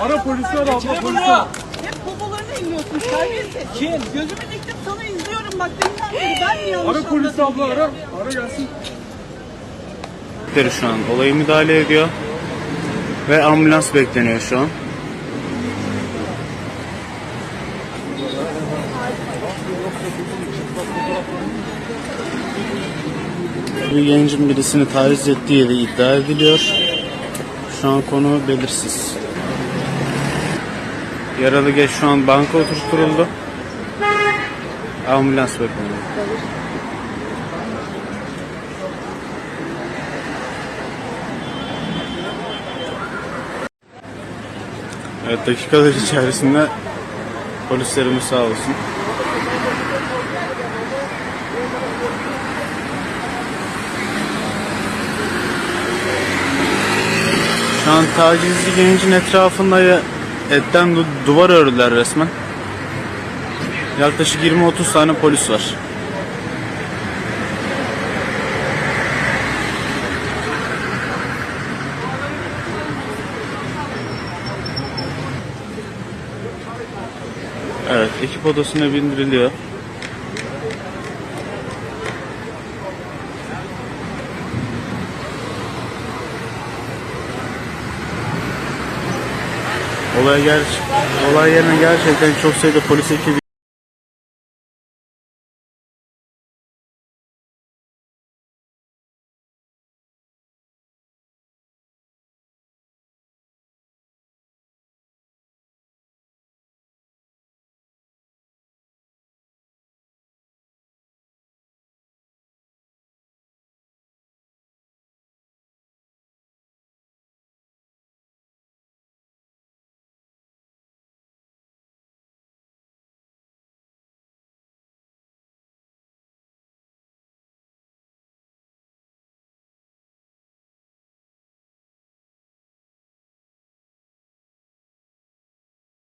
Ara polisi ara abla polisi ara. Hep popolarını inliyorsun terbiyesiz. Kim? Gözümü diktim sana izliyorum bak deminden beri ben mi yanlış Ara polisi anladım abla diye. ara. Ara gelsin. şu an olayı müdahale ediyor. Ve ambulans bekleniyor şu an. Bir gencin birisini taciz ettiği de iddia ediliyor. Şu an konu belirsiz. Yaralı genç şu an banka oturtuldu. Ambulans bekleniyor. Evet dakikalar içerisinde polislerimiz sağ olsun. Şu an tacizci gencin etrafında etten du- duvar ördüler resmen. Yaklaşık 20-30 tane polis var. Evet, ekip odasına bindiriliyor. Olay ger olay yerine gerçekten çok sayıda polis ekibi